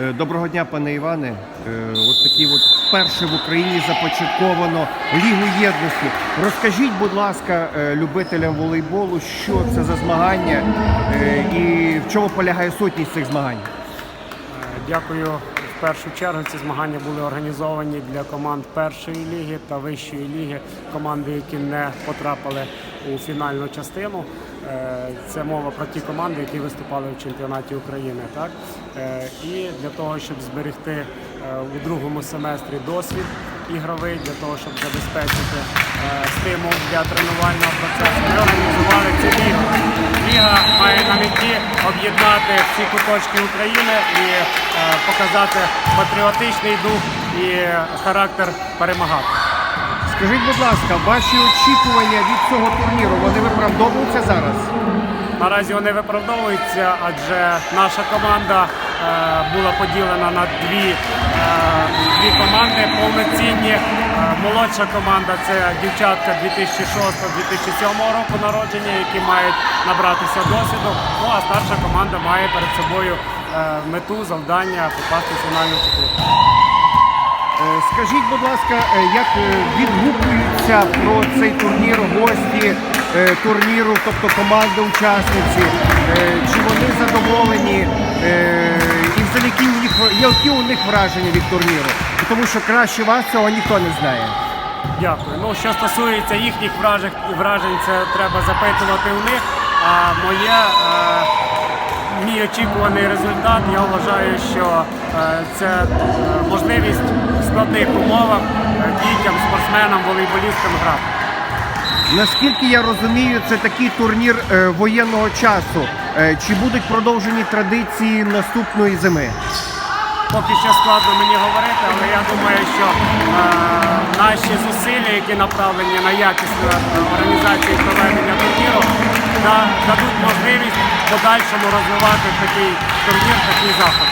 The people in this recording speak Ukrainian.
Е, Доброго дня, пане Іване. Е, От такі от вперше в Україні започатковано Лігу єдності. Розкажіть, будь ласка, е, любителям волейболу, що це за змагання і в чому полягає сутність цих змагань? Дякую. В першу чергу ці змагання були організовані для команд першої ліги та вищої ліги, команди, які не потрапили у фінальну частину. Е, Це мова про ті команди, які виступали в чемпіонаті України. Так? Е, І для того, щоб зберегти е, у другому семестрі досвід ігровий, для того, щоб забезпечити стимул для тренувального процесу, ми організували цю лігу. Ліга має на меті об'єднати всі куточки України і показати патріотичний дух і характер перемагати. Скажіть, будь ласка, ваші очікування від цього турніру вони виправдовуються зараз? Наразі вони виправдовуються, адже наша команда е, була поділена на дві, е, дві команди повноцінні. Е, молодша команда це дівчатка 2006-2007 року народження, які мають набратися досвіду. Ну а старша команда має перед собою е, мету завдання попасти в фінальну четвірку. Е, Скажіть, будь ласка, е, як е, відгукуються про цей турнір гості турніру, тобто команди-учасниці? Е, Чи вони задоволені? І взагалі які у них які у них враження від турніру? Тому що краще вас цього ніхто не знає. Дякую. Ну, що стосується їхніх вражень, вражень, це треба запитувати у них. А моє, мій очікуваний результат, я вважаю, що е, це е, можливість в складних умовах е, дітям, спортсменам, волейболістам грати. Наскільки я розумію, це такий турнір воєнного часу. Чи будуть продовжені традиції наступної зими? Поки що складно мені говорити, але я думаю, що е, наші зусилля, які направлені на якісну організацію дадуть можливість подальшому розвивати такий турнір, такий заход.